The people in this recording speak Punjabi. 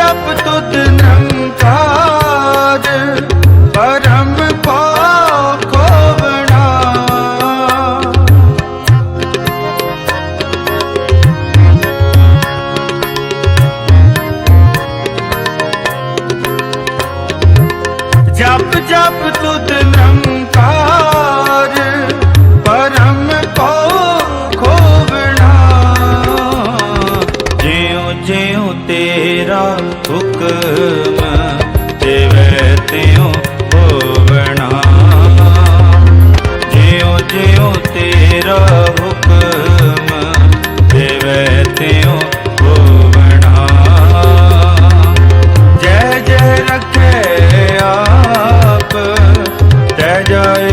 ਜਪ ਤੁਧ ਨੰਕਾਰ ਪਰਮ ਪਾਉ ਕੋਵਣਾ ਜਪ ਜਪ ਤੁਧ ਨੰਕਾਰ ਜਿਉ ਤੇਰਾ ਹੁਕਮ ਦੇਵੇ ਤਿਉ ਹੋਵਣਾ। ਤੇਰਾ ਹੁਕਮ ਦੇਵੇ ਤਿਉ ਹੋਵਣਾ। ਜੈ ਜੈ ਰਖੇ ਆਪ ਤੈ ਜਾਇ